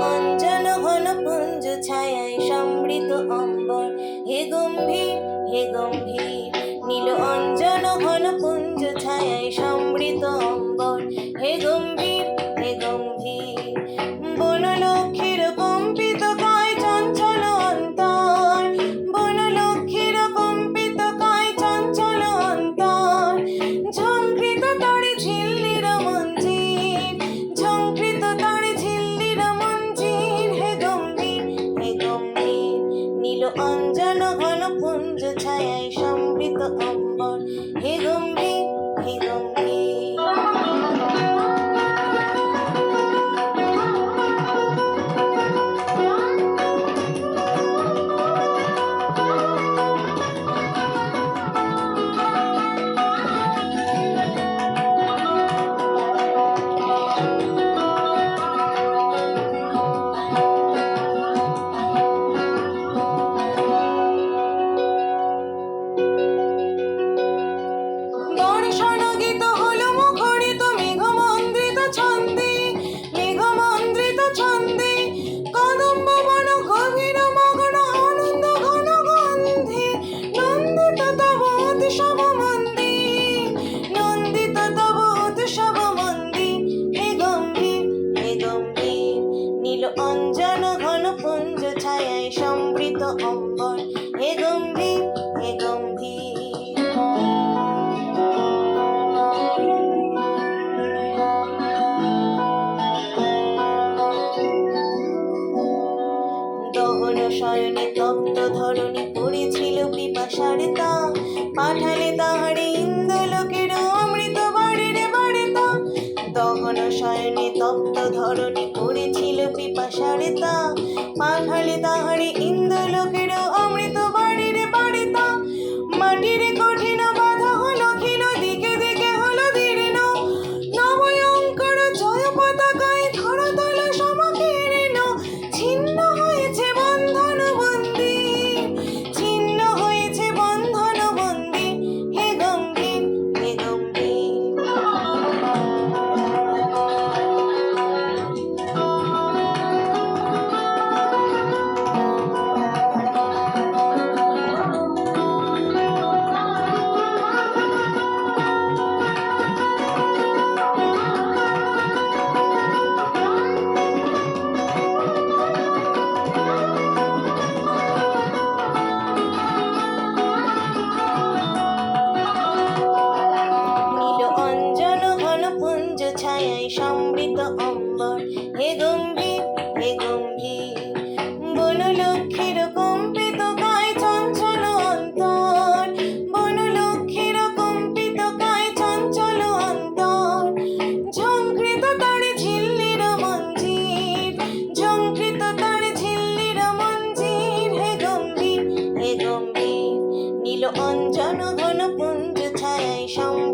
মঞ্জন ঘন পুঞ্জ ছায়ায় সমৃত অম্বর হে গম্ভীর হে গম্ভীর নীল অঞ্জ ছায়ায় সমৃত অম্বর হে গম্ভীর ছায়ায় সমৃত অম্বর হে গম্ভীর হে গম্ভীর। দহন শয়নে তপ্ত ধরণী পড়েছিল পিপাসার তা পড়েছিল পিপাসারে তা। পাঠালে তাহারে ইন্দ্রলোকের ছায়ায় সমৃত অম্বর। হে গম্ভীর হে গম্ভীর বনলক্ষ্মীর কম্পিত কায় চঞ্চল অন্তর। বনলক্ষ্মীর কম্পিত কায় চঞ্চল অন্তর। ঝঙ্কৃত তারে ঝিল্লির মঞ্জির ঝঙ্কৃত তারে ঝিল্লির মঞ্জির। হে গম্ভীর হে গম্ভীর, নীল অঞ্জন ঘন পুঞ্জ ছায়ায় সমৃত